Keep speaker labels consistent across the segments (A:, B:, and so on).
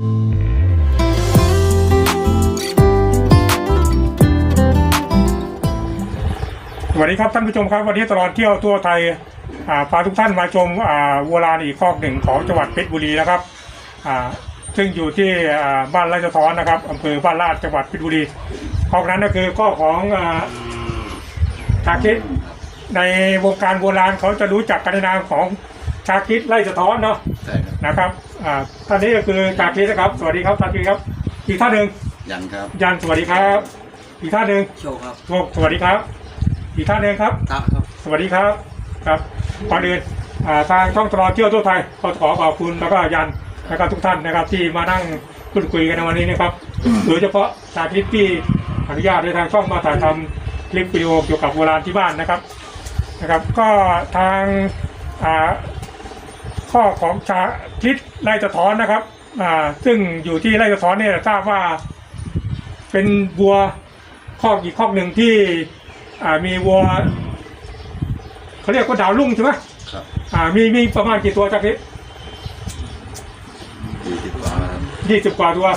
A: สวัสดีครับท่านผู้ชมครับวันนี้ตลอดเที่ยวทั่วไทยพาทุกท่านมาชมวัวลานอีกคอกหนึ่งของจังหวัดเพชรบุรีนะครับซึ่งอยู่ที่อ่าบ้านราชทอนนะครับอำเภอบ้านลาดจังหวัดเพชรบุรีคอกนั้นก็คือข้อของอ่าคิดในวงการโบราณเขาจะรู้จักกันในนามของ ชาคิดไล่สะท้อนเนาะ
B: ใช่ครับ
A: นะครับอ่าท่านนี้ก็คือชาคิดนะครับ สวัสดีครับชาคิดครับ อีกท่านหนึ่ง
B: ยันครับ
A: ยันสวัสดีครับ อีกท่านหนึ่ง
C: โชว์ครับ
A: โชคสวัสดีครับ อีกท่านหนึ่งครับ
C: ตาครับ
A: สวัสดีครับครับก่อนอื่นอ่าทางช่องตลอดเที่ยวทั่วไทยขอขอขอบคุณแล้วก็ยันนะครับทุกท่านนะครับที่มานั่งพูดคุยกันในวันนี้นะครับโดยเฉพาะสาธิตที่อนุญาตในทางช่องมาถ่ายทำคลิปวิดีโอเกี่ยวกับโบราณที่บ้านนะครับนะครับ ก็ทางอ่า ข้อของชาคิดไร่สะท้อนนะครับอ่าซึ่งอยู่ที่ไร่สะท้อนเนี่ยทราบว่าเป็นวัวคอกอีกคอกหนึ่งที่อ่ามีวัวเขาเรียกว่าดาวรุ่งใช่ไหม
B: ครับ
A: อ่ามีมีประมาณกี่ตัวจากนี้
B: ดีติดกว่าครับ
A: ยี่สิบกว่าตัว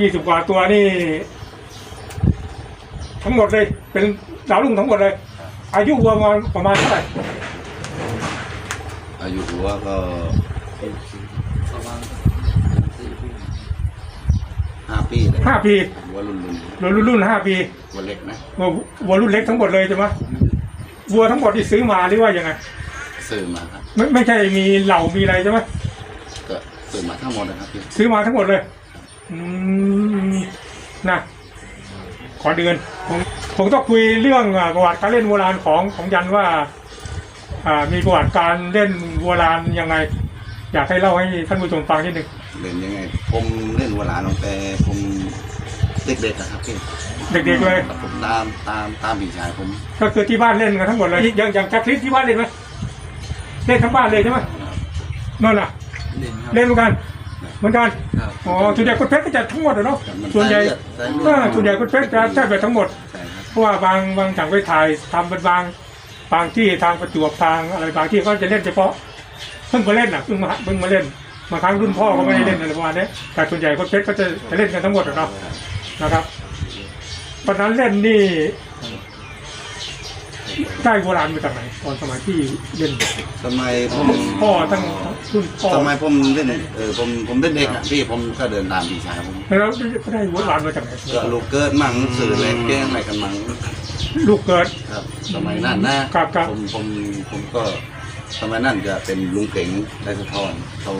A: ยี่สิบกว่าตัวนี่ ทั้งหมดเลย เป็นดาวรุ่งทั้งหมดเลย อายุวัวประมาณประมาณเท่าไหร่
B: อายุหัวก็
C: ประมาณสี่ปี
B: ห้าปีเลย
A: ห้าปี
B: หัวรุ่นรุ่น
A: รุ่นรุ่นรุ่นห้าปี
B: หัวเล็กนะ
A: วัววัวรุ่นเล็กทั้งหมดเลยใช่ไหมวัวทั้งหมดที่ซื้อมาหรือว่ายังไง
B: ซื้อมาครับ
A: ไม่ไม่ใช่มีเหล่ามีอะไรใช่ไหม
B: ก็ซื้อมาทั้งหมดนะครับพี่
A: ซื้อมาทั้งหมดเลยอืมนะขอเดือนผมผมต้องคุยเรื่องอ่าประวัติการเล่นโบราณของของยันว่าอ่า มีประวัติการเล่นโบราณยังไง อยากให้เล่าให้ท่านผู้ชมฟังนิดหนึ่ง
B: เล่นยังไง ผมเล่นหัวหลานตั้งแต่ผมเด็กๆนะครับพี่
A: เด็กๆเลย
B: ผมตามตามตามพี่ชายผม
A: ก็คือที่บ้านเล่นกันทั้งหมดเลยอย่างอย่างจักรคริสที่บ้านเล่นไหมเล่นทั้งบ้านเลยใช่ไหมนั่นน่ะ
C: เล่นครับ
A: เล่นเหมือนกันเหมือนกัน
C: ครับ
A: อ๋อส่วนใหญ่คนเพชรก็จะทั้งหมดอะเนาะ
B: มัน
A: ส่วนใหญ่
B: สายเลือด
A: เออส่วนใหญ่คนเพชรจะแทบจะทั้งหมด
B: ใช่ครับ
A: เพราะว่าบางบางจังไปถ่ายทำเป็นบาง บางที่ทางประจวบทางอะไรบางที่ก็จะเล่นเฉพาะเพิ่งมาเล่นอะเพิ่งมาเพิ่งมาเล่นบางครั้งรุ่นพ่อก็ไม่ได้เล่นอะไรประมาณนี้แต่ส่วนใหญ่คนเพชรก็จะจะเล่นกันทั้งหมดอะเนาะนะครับตอนนั้นเล่นนี่ได้โบราณมาจากไหนตอนสมัยที่เล่น
B: สมัยผม
A: พ่อตั้งรุ่นพ่อ
B: สมัยผมเล่นเออผมผมเป็นเด็กอะพี่ผมก็เดินตามพี่ชายผม
A: แล้วก็ได้โบราณมาจากไหน
B: ก็ลูกเกิดมั่งสื่อเล่นแกล้งอะไรกันมั่ง
A: ลูกเกิด
B: ครับ สมัยนั้นนะครับ
A: ครับ
B: ผมผมผมก็สมัยนั้นจะเป็นลุงเก๋งไรสะทอนเขา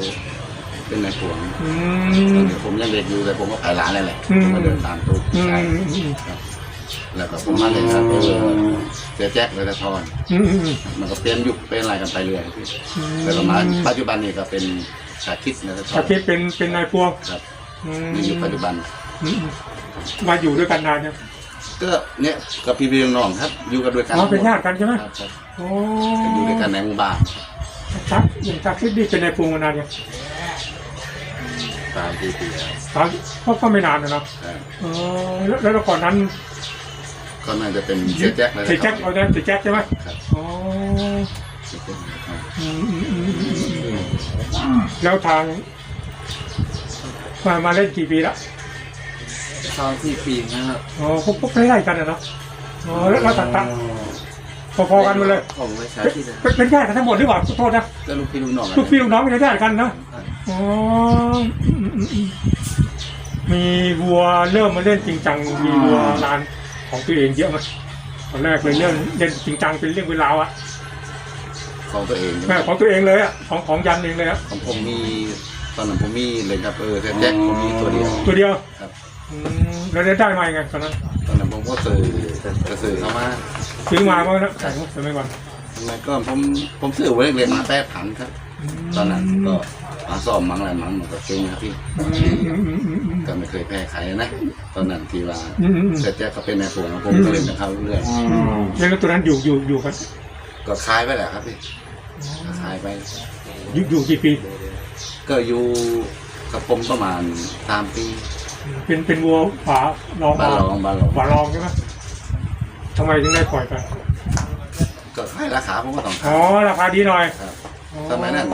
B: เป็นนายขวง
A: อืม
B: เดี๋ยวผมยังเด็กอยู่แต่ผมก็ขายร้านเลยแหละ
A: อืม
B: ผมก็เดินตามตู้
A: อืม
B: ใช่
A: อืมอืม
B: ครับ แล้วก็ผมมาเลยครับเออเสียแจ็คไรสะทอน
A: อืมอืม
B: มันก็เปลี่ยนยุคเป็นอะไรกันไปเรื่อยพี่
A: อืม
B: แต่ประมาณปัจจุบันนี้ก็เป็นชาคิดไรสะทอ
A: ชานคิดเป็นเป็นนายพวง
B: ครับ
A: อืม
B: ในยุคปัจจุบัน
A: อืมมาอยู่ด้วยกันนานเนี่ยง
B: ก็เนี่ยกับพี่พี่น้องๆครับ อยู่กันด้วยกัน
A: อ๋อเป็นญาติกันใช่ไหม
B: ครับครับ
A: โอ้
B: อยู่ด้วยกันในหมู่บ้าน
A: ชักอย่างชักคิดดีเป็นนายพวงมานานเนี่ยง
B: ตามที่ปีแล้ว
A: สามก็ก็ไม่นานนะเนาะ
B: ครับ
A: เออแล้วแล้วก่อนนั้น
B: ก็น่าจะเป็นเสียแจ็คเลย
A: เสียแจ็คเอาได้เสียแจ็คใช่ไหม
B: ครับ
A: อ๋ออืมอืมอืมอืมอืมแล้วทางมามาเล่นกี่ปีละ
C: สามสี่ปีนะครับ
A: อ๋อพวกพวกไล่ๆกันนะเนาะอ๋อแล้วแล้วตัดตัดพอๆกันหมดเลย
C: ผมไปสา
A: เป็น
C: ธิตนะ
A: เป็นเป็นญาติกันทั้งหมดหรือเปล่าขอโทษนะ
B: ก็ลูกพี่ลูกน้อง
A: ลูกพี่ลูกน้องเป็นญาติกันนะอ๋ออืมอืมอืมมีวัวเริ่มมาเล่นจริงจังมีวัวร้านของตัวเองเยอะไหมตอนแรกเลยเรื่องเล่นจริงจังเป็นเรื่องเป็นราวอะ
B: ของตัวเอง
A: แม่ของตัวเองเลยอะของของยันเองเลยอะ
B: ของผมมีตอนนั้นผมมีเลยครับเออเสียแจ็คผมมีตัวเดียว
A: ตัวเดียว
B: ครับ
A: อืมแล้วได้ได้มายังไงตอนนั้น
B: ตอนนั้นผมก็ซื้อกระสือเข้ามา
A: ซื้อมาเมื่อนะแต่สมัยก่อน
B: ทำไมก็ผมผมซื้อไว้เรียนมาแป๊บผันครับ ตอนนั้นก็มาสอบมั้งอะไรมั้งมันก็เก่งครับพี่
A: อืมอืมอืมอืมอืม
B: ก็ไม่เคยแพ้ใครนะ ตอนนั้นที่ว่า
A: อืมอืม
B: เสียแจ็คเขาเป็นนายผมผมก็เล่นกับเขาเรื่อย
A: แล้วตัวนั้นอยู่อยู่อยู่กัน
B: ก็คลายไปแหละครับพี่ก็คลายไป
A: อยู่อยู่กี่ปี
B: ก็อยู่กับผมประมาณสามปี
A: เป็นเป็นวัวฝาลอง
B: บาลองบาลอง
A: ฝาลองใช่ไหมทำไมถึงได้ปล่อยไป
B: ก็ขายราคาผมก็ต้อง
A: อ๋
B: ขา
A: อยราคาดีหน่อย
B: ครับ
A: อ๋อ
B: สมัยนั้น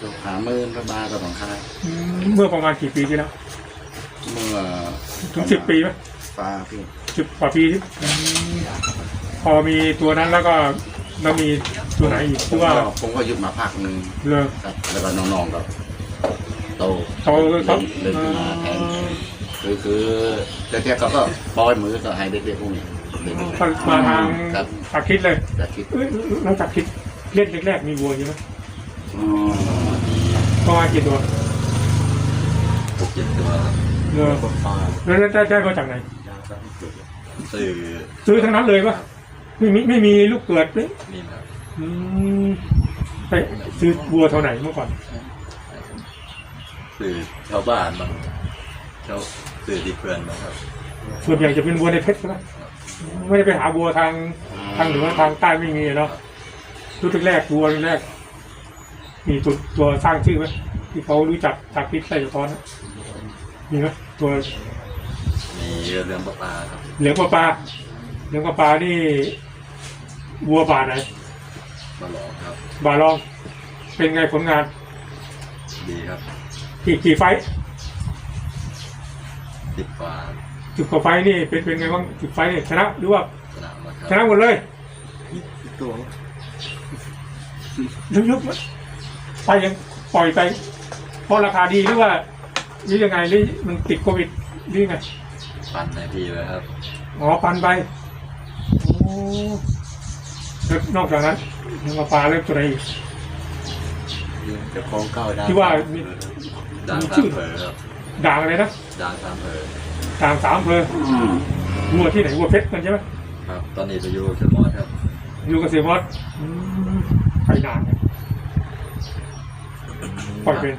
B: ตัวหาหมื่นก็มาก็ต้องค่าย
A: อืมเมื่อประมาณกี่ปีที่แล้ว
B: เมื่อ
A: ถึงสิบปีไหม
B: ฟ้าพี่
A: สิบกว่าปีที่อืมพอมีตัวนั้นแล้วก็แล้วมีตัวไหนอีก
B: ผ
A: ที่
B: ม
A: ว่า
B: ก็ผมก็หยุดมาพักหนึ่ง
A: เลิก
B: ครับแล้วก็น้องๆก็ โต
A: โตครับ
B: เดินขึ้นมาแทนคือคือเจ๊ๆเขาก็ปล่อยมือก็ให้เด็กๆพวกนี้เด็ก
A: ก็มาทาง
B: ครับ
A: ตักคิดเลย
B: แต่คิด
A: เอ้ยแล้วตักคิดเล่นแรกๆมีวัวใช่ไหม
B: อ๋อ
A: ประมาณกี่ตัว
D: หกเจ็ดตัวครับ
A: เลิกแล้วได้ได้มาจากไหน
D: สื่อ
A: ซื้อทั้งนั้นเลยปะไม่มีไม่มีลูกเกิดเลย
D: นี่นะครับ
A: อืมไปซื้อวัวเท่าไหนเมื่อก่อน
D: สื่อชาวบ้านบางชาวสื่อที่เพื่อนบางครับ
A: ส่วนใหญ่จะเป็นวัวในเพชรใช่ไหมไม่ได้ไปหาวัวทางทางเหนือทางใต้ไม่มีเนาะรุ่นแรกวัวรุ่นแรก มีตัวตัวสร้างชื่อไหมที่เขารู้จักจากพิษไส้ท้อนน่ะมีไหมตัว
D: มีเรือเรื่องปลาปลาครับ
A: เหลืองปลาปลาเหลืองปลาปลานี่วัวบาไหน
D: มาหลอกครับ
A: บาลอง เป็นไงผลงาน
D: ดีครับ
A: กี่กี่ไฟท์
D: ติดกว่า
A: จุดกว่าไฟท์นี่เป็นเป็นไงบ้างจุดไฟท์นี่ชนะหรือว่า
D: สนามมาค
A: ช
D: รับ
A: นะหมดเลย
B: ตัว
A: ลึกๆไปยังปล่อยไปเพราะราคาดีหรือว่าหรือยังไงหรือมันติดโควิดหรือยังไง
D: ปั่นในทีเลยครับ
A: อ๋อปันไปโอ้แล้วนอกจากนั้นยังมาปลาเริ่มตัวไหนอีก
B: จะคล้องเก้าได้
A: ที่ว่ามี
D: ด่าง
A: มีชื่
D: สาม
A: อ
D: เผลอครับ
A: ด่างอะไรนะ
D: ด่างสามเผลอ
A: ด่างสามเพล
B: อืม
A: วัวที่ไหนวัวเพชรกันใช่ไหม
D: ครับ ตอนนี้ไปอยู่เชมอสครับ
A: อยู่กับเสียมอสอืมไปนานเนี่ยปล่อยเป็น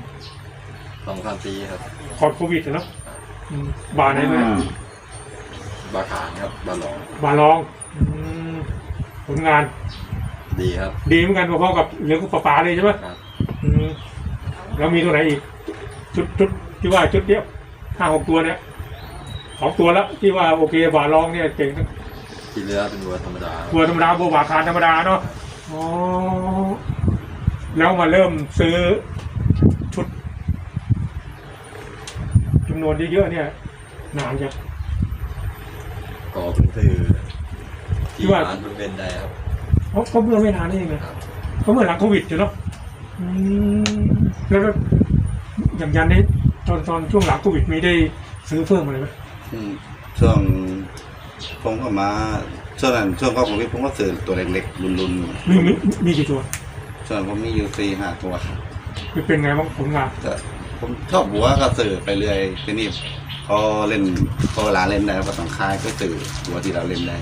D: สองสามปีครับ
A: ก่อนโควิดอะเนาะอืมบาไหนไหม
B: อืม
D: บาขานครับ บาหลอง
A: บาลองอืมผลงาน
D: ดีครับ
A: ดีเหมือนกันพอๆกับเหลืองกับปลาปลาเลยใช่ไหม
D: ครับ
A: อืมแล้วมีตัวไหนอีก ชุดชุดที่ว่าชุดเดียวห้าหกตัวเนี่ยสองตัวแล้วที่ว่าโอเคบาลองเนี่ยเก่งทั้ง
D: ที่เรือเป็นวัวธรรมดา
A: ตัวธรรมดาโบบาคารธรรมดาเนาะอ๋อแล้วมาเริ่มซื้อชุดจำนวนเยอะๆเนี่ยนานจะ
D: ก็เพิ่งซื้อ
A: ที่
D: ที่
A: ว่า
D: ร้านเพิ่งเป็นได้ครับ
A: เขาเขาเมื่อไม่นานนี่เองนะครับเขาเมื่อหลังโควิดอยู่เนาะอืมแล้วก็ อย่างยันนี้ตอนตอนช่วงหลังโควิดมีได้ซื้อเพิ่มอะไรไหม
B: อืมช่วงผมก็มาช่วงนั้นช่วงก็ผมผมก็ซื้อตัวเล็กๆรุน
A: มีมีมีกี่ตัว
B: ๆช่วงผมมีอยู่สี่ห้าตัวครับ
A: คือเป็นไงบ้างผลงาน
B: แต่ผมชอบบัวก็ซื้อไปเรื่อยทีนี้พอเล่นพอเวลาเล่นได้ก็ต้องคายก็ซื้อตัวที่เราเล่นได้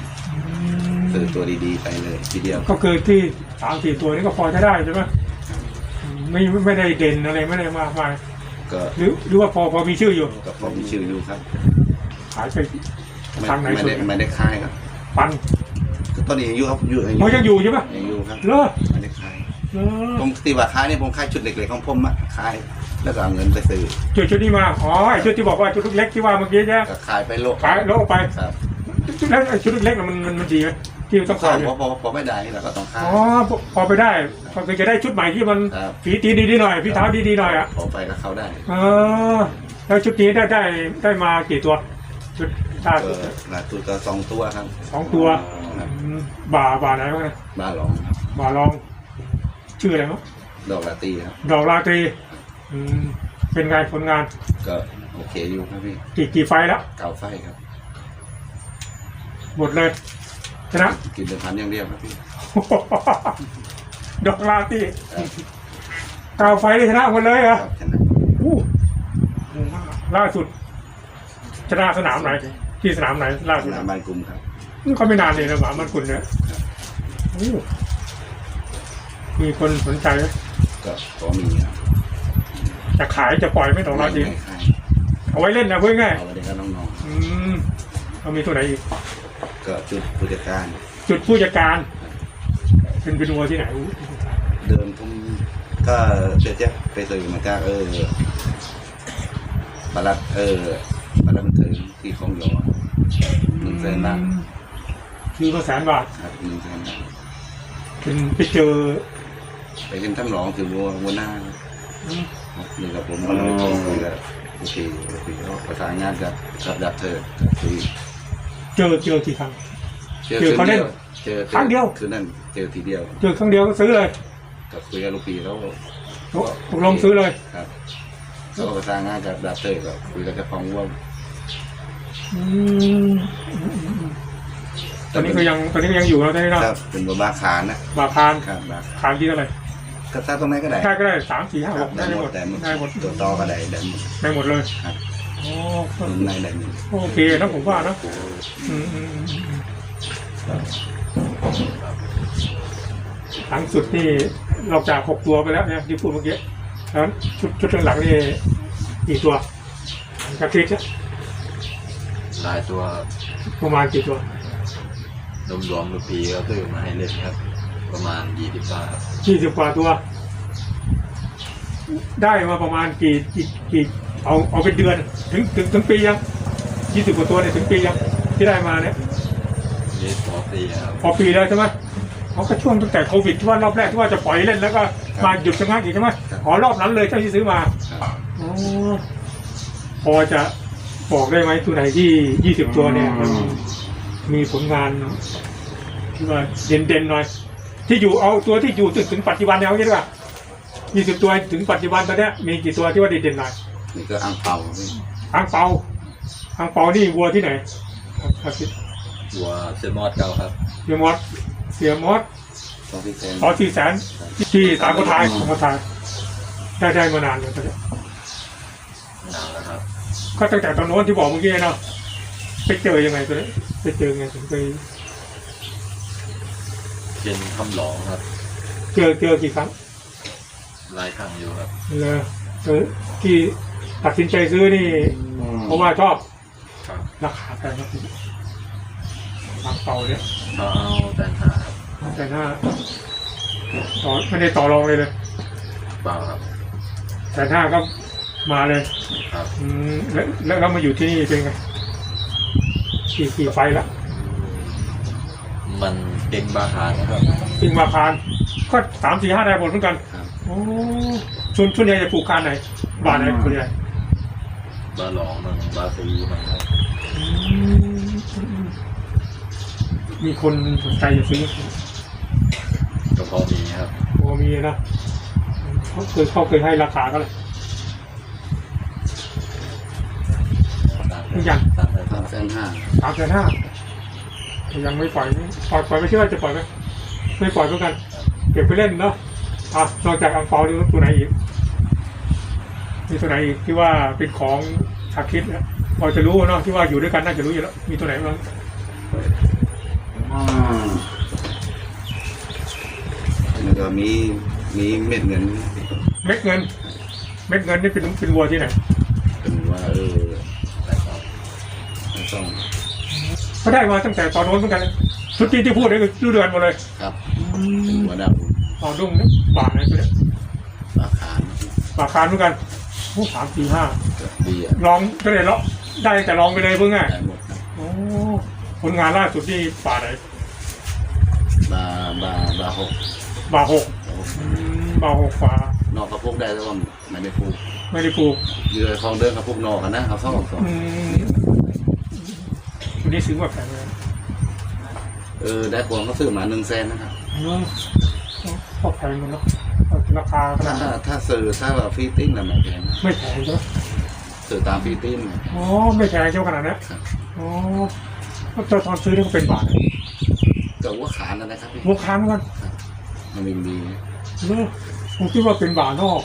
B: ซื้อตัวดีๆไปเลยทีเดียว
A: ก็คือที่สามสี่ตัวนี้ก็พอใช้ได้ใช่ไหมไม่ไม่ได้เด่นอะไรไม่ได้มากมาย
B: ก็
A: หรือหรือว่าพอพอมีชื่ออยู่
B: ก็พอมีชื่ออยู่ครับ
A: ขายไป
B: ไม่
A: ทางไหน
B: ไม่
A: สุด
B: ได้ไม่ได้คายครับ
A: ปัน
B: ก็ตอนนี้ยังอยู่ครับอยู่
A: เขายังอยู่ใช่ไหม
B: ยังอยู่ครับ
A: เลอ
B: ไม่ได้คาย
A: เลอ
B: ผมตีว่าคายนี่ผมคายชุดเล็กๆของผมอะคายแล้วก็เอาเงินไปซื้อ
A: จุดชุดนี้มาอ๋อไอชุดที่บอกว่าชุดเล็กๆที่ว่าเมื่อกี้ใช่ไหม
B: ก็ขายไปโลก
A: ขายแล้วเอาไป
B: ครับ
A: แล้วไอชุดเล็กๆน่ะมันมันมันดีไหม ที่ต้อง
B: พ
A: ขา
B: อย
A: อยู่
B: พอพอพอไม่ได้เราก็ต้องคาย
A: อ๋อพอพอไปได้พอจะได้ชุดใหม่ที่มัน
B: ครับ
A: ฝีตีนดีๆหน่อยฝีเท้าดีๆหน่อยอะ
B: พอไปก็เข้าได้
A: เออแล้วชุดนี้ได้ได้ได้มากี่ตัว ชุดล่า
B: ก็
A: สุด
B: ล่าสุดก็สองตัวครับ
A: สองตัว
B: ครับ
A: อืมบ่าบ่าไหนบ้างนะ
B: บ้านหลองครับ
A: บ่าลอง ชื่ออะไรมั้ง
B: ดอกลาตีครับ
A: ดอกราตรีอืมเป็นไงผลงาน
B: ก็โอเคอยู่ครับพี่
A: กี่กี่ไฟล์แล้ว
B: เก่าไฟครับ
A: หมดเลย ชนะ
B: กินเป็นพันอย่างเดียวครับพี่
A: ดอกราตรี
B: ครับ
A: เก้าไฟล์ได้ชนะหมดเลยเหร
B: ค
A: อ
B: รับชนะ
A: อู้ล่าสุด ชนะสนามไหน ที่สนามไหน ล่า
B: ช
A: สุด
B: นะบ้านกลุ่มครับ
A: นี่ก็ไม่นานเลยนะหมามันคุณเนี่ยอู้มีคนสนใจไหม
B: ก็พอมีครับ
A: จะขายจะปล่อยไม่ดอกราตรี
B: ไม่ขาย
A: เอาไว้เล่นนะเพื่อง่าย
B: เอาไว้เด็กกับน้อง
A: อืมเรามีตัวไหนอีก
B: ๆ ก็จุดผู้จัดการ
A: จุดผู้จัดการเป็นเป็นวัวที่ไหนอู้
B: เดิมผมก็เจ๊เจ๊ไปซื้อมาจากเออปลัดเออปลัดบันเทิงที่คลองหยอหนึ่งแสนบาท
A: คือก็แสนบาท
B: ครับหนึ่งแสนบาท
A: เป็นไปเจอ
B: ไปเป็นท่านรองถือวัววัวหน้า
A: ออืม
B: นี่กับผมก็เลยคุยกับโอเคโอเคเขาประสานงานกับกับดับเธอคุย
A: เจอเจอกี่ครั้ง
B: เจอ
A: เจอเขาเล่น
B: เจอ
A: ครั้งเดียว
B: คือนั่นเจอทีเดียว
A: เจอครั้งเดียวก็ซื้อเลย
B: กับคุยกับลูกปีเขา
A: ตกตกลงซื้อเลย
B: ครับเขาก็ประสานงานกับดับเธอกับคุยกับเจ้าของวัว
A: อืมตอนนี้ก็ยังตอนนี้ก็ยังอยู่แล้วใช่ไหม
B: ค
A: ล่ะ
B: รับเป็นบัวบาคานนะ
A: บาคาน
B: ครับบา
A: คานที่เท่าไหร่
B: ก็ถ้าตรงไหนก็ได้
A: ใช่ก็ได้สามสี่ห้า
B: ค
A: ห
B: รับ
A: ก
B: ได้
A: ได้
B: ห
A: ห
B: ม
A: ม
B: ด
A: ด
B: แต่
A: ได้หมด
B: ตัวต่อก็ได้ได้หมด
A: ได้หมดเลย
B: ครับ
A: โอ้
B: ตรงในได้หมด
A: โอเคนะผมว่านะอืมอืมอืมอืมหลังสุดนี่นอกจากหกตัวไปแล้วเนี่ยที่พูดเมื่อกี้แล้วชุดชุดหลังๆนี่กี่ตัวกระติก
D: หลายตัว
A: ประมาณกี่ตัว
D: รวมรวมๆลูกปีก็ซื้อมาให้เล่นครับ ประมาณยี่สิบบาท
A: ยี่สิบกว่าตัว ได้มาประมาณกี่กี่กี่ เอาเอาเป็นเดือนถึงถึงถึงปียังยี่สิบกว่าตัวเนี่ยถึงปียังที่ได้มาเนี่ย
D: นี่สองปีครับ
A: พอปีแล้วใช่ไหมเขาก็ช่วงตั้งแต่โควิดที่ว่ารอบแรกที่ว่าจะปล่อยเล่นแล้วก็มาหยุดชะงักอีกใช่ไหมขอรอบนั้นเลยเจ้าที่ซื้อมา
B: ครับ
A: ออพอจะบอกได้ไหมตัวไหนที่ยี่สิบตัวเนี่ยมันมีผลงานที่ว่าเด่นๆหน่อย ที่อยู่เอาตัวที่อยู่จนถึงปัจจุบันเนี่ยเอางี้ดีกว่ายี่สิบตัวถึงปัจจุบันตอนเนี้ยมีกี่ตัวที่ว่าเด่นๆหน่อย
B: นี่ก็อังเปาพี่
A: อังเปาอังเปานี่วัวที่ไหนครับครับ
D: หัวเซมอดเก่าครับ
A: เสียมอสเสียมอส
B: ตองพี่แซน
A: ขอสี่แสนที่สามกทายสามกทายได้ได้มานานเลยตอนเนี้ย
D: นานแล้วครับ
A: ก็ตั้งแต่ตอนโน้นที่บอกเมื่อกี้เนาะไปเจอยังไงตัวนี้ไปเจอยังไงถึงไป
D: เป็นคำหลองครับ
A: เจอเจอกี่ครั้ง
D: หลายครั้งอยู่ครับ
A: เลยเจอที่ ตัดสินใจซื้อนี่ เพราะว่าชอบ
D: ครับ
A: ราคาแพงครับบางเป่าเนี่ย
D: เขาเอาแต่หาครับ
A: แต่หน้าต่อไม่ได้ต่อรองเลยเลย
D: เปล่าครับ
A: แต่หน้าก็มาเลย
D: ครับ
A: อืมแล้วแล้วเรามาอยู่ที่นี่เป็นไงกี่กี่ไฟละ
D: มันเก่งบาคานะครับ
A: จริงมาพาน ก็สามสี่ห้าได้หมดเหมือนกัน
B: ครับ
A: โอ้ชวนชวนใหญ่จะปลูกคานไหนบ้านไหนคนใหญ่
D: บาหลองมันบาซีมันครับ
A: มีคนสนใจจะซื้อ
D: ก็พอมีครับ
A: โอ้มีนะเขาเคยเขาเคยให้ราคาก็เลย
D: ตามแต่ตามแต่
B: สามแสนห้า
A: สามแสนห้ายังไม่ปล่อยปล่อยปล่อยไม่เชื่อจะปล่อยไหมไม่ปล่อยเหมือนกัน เก็บไปเล่นเนาะอะนอกจากอังเปานี่ตัวไหนอีก มีตัวไหนอีกที่ว่าเป็นของชาคิดเนี่ยพอจะรู้เนาะที่ว่าอยู่ด้วยกันน่าจะรู้อยู่แล้ว มีตัวไหนบ้าง
B: แล้วก็มีมีเม็ดเงิน
A: เม็ดเงิน เม็ดเงินนี่เป็นเป็นวัวที่ไหน
B: เป็นว่าเออ
D: แต่ก็
B: ต้อง
A: เขาได้มาตั้งแต่ตอนโน้นเหมือนกันเลยชุดที่ที่พูดนี่คือชื่อเดือนหมดเลย
B: ครับเป็นหัวด
A: ตอนรุ่งเนี่ยบาทนะตัวเนี้ยำ
B: ราคา
A: บาทคานเหมือนกัน โอ้สามสี่ห้า
B: ดีอะ
A: ลองก็เลยเลาะได้แต่ลองไปเลยเพื่อง่าย
B: ได้หมดครับ
A: โอ้ผลงานล่าสุดที่บาทไหน
B: บาบาบาหก
A: บาทหกอืมบาทหกฝาน
B: อกกระพุกได้แต่ว่าไม่ได้พูก
A: ไม่ได้ปลูก
B: เรือคลองเดินกระพุกนอกกันนะเขาซ่อมสอง
A: อืมวันนี้ซื้อมาแพงเลย
B: เออได้พวงก็ซื้อมาหนึ่งแสนนะครับ
A: เนอะก็แพงมันเนาะ ราคาข
B: ถ้า
A: นาดนั้น
B: ถ้าซื้อถ้าแบบฟรีติ้งน่ะไม่แพงนะ
A: ไม่แพงใช่ไหม
B: ซื้อตามฟรีติ้งน่ะ
A: อ๋อไม่แพงเจ้าขนาดนั้น
B: ครับ
A: อ๋อก็เจ้าตอนซื้อนี่ก็เป็นบาท
B: ก็ว่าขานนะนะครับพี่
A: ลูกค้าเหมือนกัน
B: มันมีดี
A: เนอะผมคิดว่าเป็นบาทนอก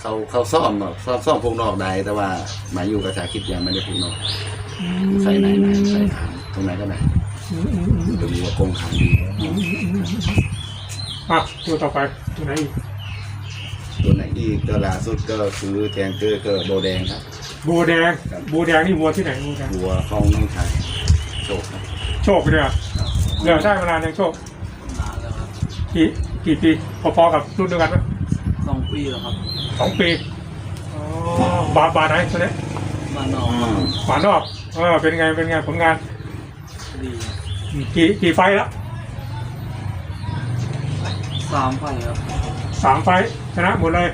B: เขาเขาซ่อมแบบซ่อมซ่อมพวกนอกได้แต่ว่าหมายอยู่กับชาคิดยังไม่ได้พวกนอก
A: อืม
B: ใส่ไหนไหนใส่ขานตรงไหนก็ได้
A: อืมอืมอืม
B: เป็นวัวกงขานดี
A: อืมอืมอืมอ่ะตัวต่อไปตัวไหนอีก
B: ตัวไหนอีกก็ล่าสุดก็คือแทงเกอร์ก็โบแดงครับ
A: บัวแดง
B: ครับ
A: บัวแดงนี่วัวที่ไหนบัวแดง
B: วัวคลองน้องชายโชคครับ
A: โชคเลยอะเดี๋ยวได้มานานยังโชคนา
C: นแล้วครับ
A: กี่กี่ปีพอๆกับรุ่นเดียวกันไหม
C: สองปีแล้วครับ
A: สองปีอ๋อบาทบาทไหนตัวนี้
C: มานอก
B: อืม
A: บาทนอกเออเป็นไงเป็นไงผลงาน
C: ดีครับ
A: อืมกี่กี่ไฟล์แล้ว
C: สามไฟครับ
A: สามไฟล์ชนะหมดเลย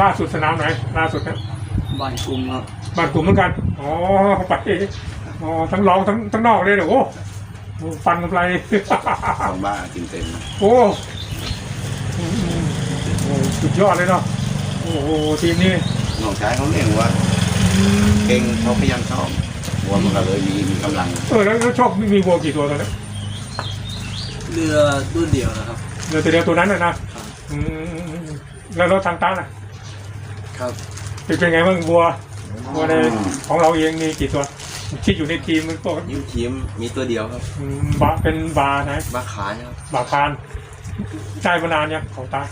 A: ล่าสุดสนามไหนล่าสุดนะ
C: บ้านกรุงครับ
A: บ้านกลุ่มเหมือนกันอ๋อไปอ๋อทั้งรองทั้งทั้งนอกเลยเดี๋ยวโอ้โหฟันกำไร
B: ของบ้ากินเต็มนะ
A: โอ้อืมอืมโอ้สุดยอดเลยเนาะโอ้โหทีมนี้
B: น้องชายเขาเรียกว่าเก่งเขาพยายามชอบวัวมันก็เลยมีมีกำลัง
A: เออแล้วแล้วชอบมีวัวกี่ตัวตอนนี้
C: เรือรุ่นเดียวนะครับ
A: เหลือแต่เดียวตัวนั้นนะนะอืมแล้วรถทางตั้งอะ
C: ครับ
A: เป็นเป็นไงบ้างวัววัวในของเราเองมีกี่ตัวที่อยู่ในทีมมันก็
E: ยูทีมมีตัวเดียวครับ
A: อืมบาเป็นบาไหน
E: บาขายครับ
A: บาคารได้มานานเนี่ยของตาย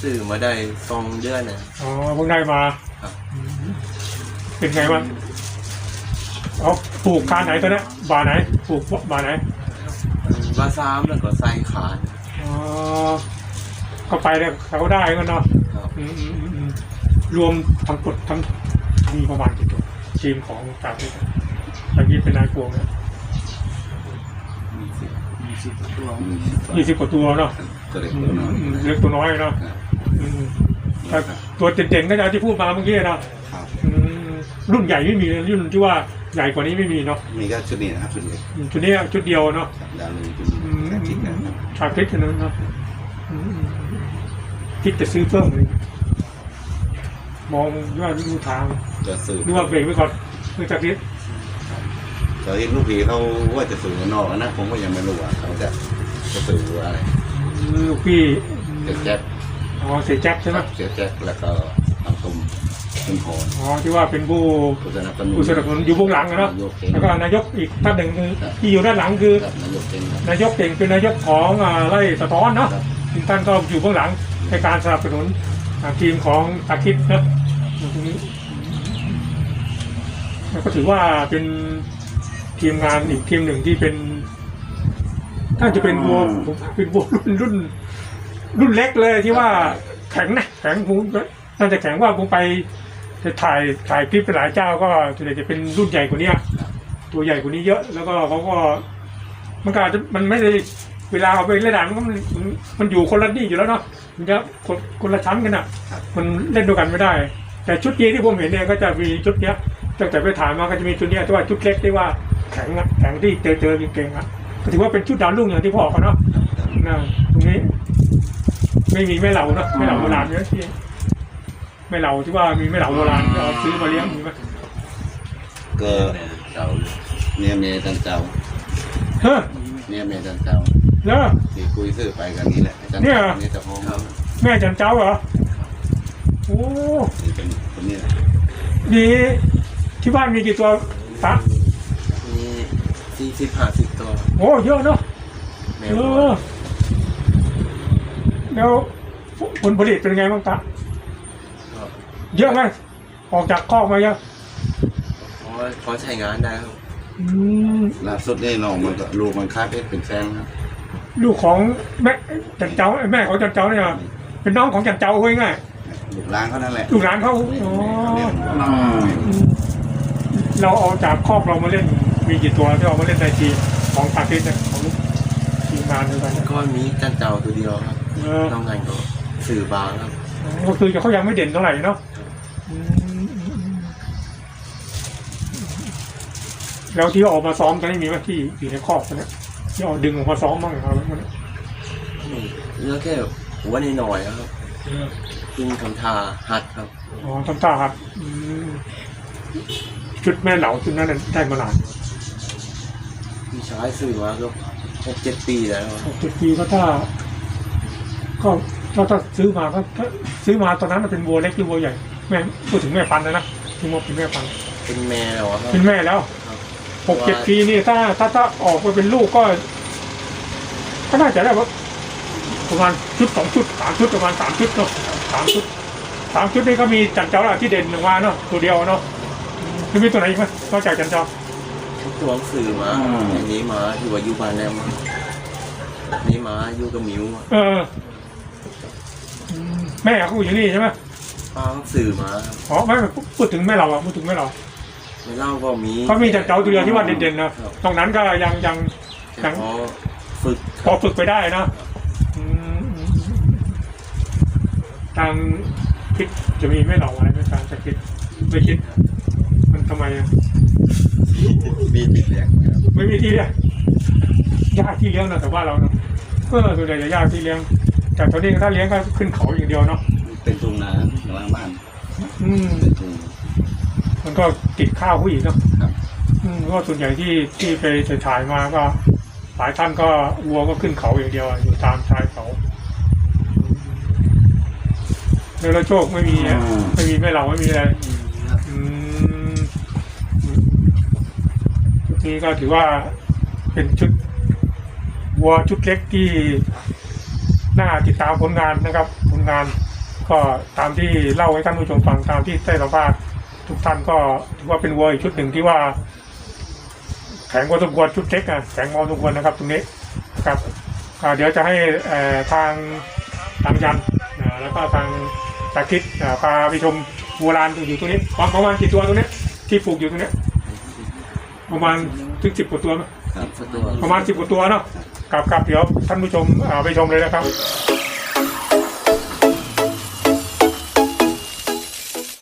E: ซื้อมาได้สองเดือนนะ
A: อ๋อเพิ่งได้มา
E: ครับ
A: อืมเป็นไงบ้างเอาปลูกคานไหนตัวเนี้ยบาไหนปลูกบาไหน
E: บาซามแล้วก็ใส่ขาน
A: อ๋อเข้าไปเนี่ยเขาได้ก็เนาะ
E: ครับ
A: อืมอืมอืมอืมรวมทั้งกดทั้งมีประมาณกี่ตัวทีมของจากที่ตะกี้เป็นนายกวงเนี่ย
C: มีสิบตัว
B: มี
A: ยี่สิบกว่าตัวเนาะ
B: ตัวเล็ก
A: อื
B: ตัว
A: ม
B: น้อย
A: อืมเล็กตัวน้อยเนาะอืมแต่ตัวเด่นๆก็จะที่พูดมาเมื่อกี้เนาะ
B: ครับ
A: อืมรุ่นใหญ่ไม่มีรุ่นที่ว่า ใหญ่กว่านี้ไม่มีเนาะ
B: มีก็ชุดนี้นะครับชุดเล็ก
A: อืมชุดนี้ชุดเดียวเนาะ
B: ดาวนึงชุด
A: อืม
B: นี้แค่ทิศนะครับ
A: ชาคริสเท่านั้นเนาะอืมอืมคิดจะซื้อเพิ่มเลยมองว่าดูทาง
B: จะสื่อ
A: ดูว่าเบรกไว้ก่อนเพื่อชาคริส
B: ตอนนี้ลูกพี่เขาว่าจะสื่อนอกนะ ผมก็ยังไม่รู้ว่าเขาจะจะสื่ออะไร
A: ลูกพี่
B: เสียแจ็ค
A: อ๋อเสียแจ็คใช่ไหม
B: เสียแจ็คแล้วก็ทำตุ่ม ตุ่มโหน
A: อ๋อที่ว่าเป็นผู้
B: ผู้สนับสนุน
A: ผู้สนับสนุนอยู่เบื้องหลังอะเนาะ
B: นายกเก่ง
A: แล้วก็นายกอีกท่านหนึ่งคือที่อยู่ด้านหลังคือ
B: ครับนายกเก่งครับ
A: นายกเก่งเป็นนายกของอ่าไร่สะท้อนเนาะ
B: ครับ
A: ซึ่งท่านก็อยู่เบื้องหลังในการสนับสนุนอ่าทีมของตาคิดนะอยู่ตรงนี้แล้วก็ถือว่าเป็นทีมงานอีกทีมหนึ่งที่เป็นน่าจะเป็นวัวผมว่าเป็นวัวรุ่นรุ่น รุ่นเล็กเลยที่ว่าแข็งนะแข็งผมน่าจะแข็งว่าผมไปจะ ถ่ายถ่ายคลิปไปหลายเจ้าก็ส่วนใหญ่จะเป็นรุ่นใหญ่กว่านี้ตัวใหญ่กว่านี้เยอะ แล้วก็เขาก็มันก็อาจจะมันไม่ได้เวลาเอาไปเล่นด่านมันมันมันอยู่คนละนี่อยู่แล้วเนาะมันจะคนคนละชั้นกันอะ มันเล่นด้วยกันไม่ได้ แต่ชุดนี้ที่ผมเห็นเนี่ยก็จะมีชุดเนี้ยตั้งแต่ไปถ่ายมาก็จะมีชุดเนี้ยที่ว่าชุดเล็กที่ว่าแข็งอะแข็งที่เจอเจอเก่งๆอะก็ถือว่าเป็นชุดดาวรุ่งอย่างที่พ่อเขาเนาะนะตรงนี้ ไม่มีแม่เหล่าเนาะแม่เหล่าโบราณเยอะที่ แม่เหล่าที่ว่ามีแม่เหล่าโบราณที่เอาซื้อมาเลี้ยงมีไหม
B: ก็
D: เนี่ยเจ้า
B: เนี่ยเมย์จันเจ้า
A: เฮ้ย
B: เนี่ยเมย์จันเจ้า
A: แล้ว
B: ที่คุยซื้อไปกันนี่แหละจั
A: เนี่ย
B: นี่จะพร้อม
A: แม่จันเจ้าเหรอโอ้
B: นี่เป็นคนนี้แหละ
A: ดีที่บ้านมีกี่ตัวตา
E: มีสี่สิบห้าสิบตัว
A: โอ้เยอะเนาะ
E: แม
A: เอ
E: ว
A: อแล้วผลผลิตเป็นไงบ้างตา
E: ก็
A: เยอะไหมออกจากคอกมาเยอะ
E: พอพอใช้งานได้ครับ
A: อืม
B: ล่าสุดนี่น้องมันก็ลูกมันค้าเพชรเป็นแฟนครับ
A: ลูกของแม่จันเจ้าแม่ของจันเจ้าเนี่ยเป็นน้องของจันเจ้าเว้ยง่าย
B: ลูกล้างเขานั่นแหละ
A: ลูกหลานเขาอ๋อ
B: เรียก
A: เราเอาจากคอกเรามาเล่น มีกี่ตัวที่เอามาเล่นในทีมของตาเทสเนี่ยของลูกทีมงานด้วยกันเนี่ย
E: ก็มีจันเจ้าตัวเดียวครับ
A: เออ
E: นอกนั้นก็สื่อบางครับ
A: ก็คือเขายังไม่เด่นเท่าไหร่เนาะ แล้วที่ออกมาซ้อมตอนนี้มีไหมที่อยู่ในคอกเนี่ยที่เอาดึงออกมาซ้อมบ้างครับมัน
E: นี่เหลือแค่หัวในหน่อยๆครับ
A: เออ
E: ขึ้นคำทาหัดครับ
A: อ๋อทำท่าครับอืมชุดแม่เหลาชุดนั้นนะได้มานาน
E: พี่ชายสื่อมาก็หกเจ็ดปีแล้วครับ
A: หกเจ็ดปีก็ถ้า ก็ถ้าถ้าซื้อมาก็ถ้าซื้อมาตอนนั้นมันเป็นวัวเล็กหรือวัวใหญ่แม่พูดถึงแม่พันธุ์นะนะที่ว่าเป็นแม่พันธุ์
E: เป็นแมวครับ
A: เป็นแม่แล้ว
E: ครับ
A: หกเจ็ดปีนี่ถ้าถ้าถ้าออกมาเป็นลูกก็ ก็น่าจะได้ว่าประมาณชุดสองชุดสามชุดประมาณสามชุดเนาะสามชุดสามชุดนี่ก็มีจันเจ้าละที่เด่นหนึ่งมาเนาะตัวเดียวเนาะจะมีตัวไหนอีกไหมนอกจากจันเจ้า
E: ทุกตัวสื่อมาอันนี้มาที่ว่าอยู่บ้านแล้วมาอันนี้มาอยู่กับหมิวอะ
A: เอออืมแม่เขาอยู่นี่ใช่ไหม
E: ป้าก็สื่อมาครับ
A: อ๋อไม่ไม่พูดถึงแม่เราอะพูดถึงแม่เรา
E: ในเล่าก็มี
A: เขามีจันเจ้าตัวเดียวที่ว่าเด่นๆนะตรงนั้นก็ยังยัง
E: แต่พอฝึก
A: พอฝึกไปได้นะอืมตทางคิดจะมีไม่เหล่าอะไรไหมทางจะคิดไม่คิด มันทำไมอะ
D: มีติดเลี้ยงครับ
A: ไม่มีที่เลี้ยงยากที่เลี้ยงนะแต่ว่าเราเนาะเออส่วนใหญ่จะยากที่เลี้ยงแต่ตอนนี้ถ้าเลี้ยงก็ขึ้นเขาอย่างเดียวเนาะ
B: เป็นทุ่งนาระหว่างบ้าน
A: อืม
B: เป็นทุ่ง
A: มันก็ติดข้าวผู้อีกเนาะ
B: ครับ
A: อืมก็ส่วนใหญ่ที่ที่ไปถ่ายมาก็ หลายท่านก็วัวก็ขึ้นเขาอย่างเดียวอะอยู่ตามชายเขาเรือโชคไม่มีอะไม่มีไม่เหล่าไม่มีอะไรอืมชุดนี้ก็ถือว่าเป็นชุดวัวชุดเล็กที่น่าติดตามผลงานนะครับ ผลงานก็ตามที่เล่าให้ท่านผู้ชมฟังตามที่ได้สัมภาษณ์ ทุกท่านก็ถือว่าเป็นวัวอีกชุดหนึ่งที่ว่า แข็งพอสมควรชุดเล็กอะแข็งพอสมควรนะครับ ตรงนี้ครับอ่าเดี๋ยวจะให้เอ่อทางทางยันอ่าแล้วก็ทางตาคิดอ่าพาไปชมวัวลานอยู่ตรงนี้ประประมาณกี่ตัวตรงนี้ที่ปลูกอยู่ตรงนี้ประมาณถึงสิบกว่าตัวไหม
B: ครับ
C: ตัว
A: ประมาณสิบกว่าตัวเนาะกับกับเดี๋ยวท่านผู้ชมอ่าไปชมเลยนะครับ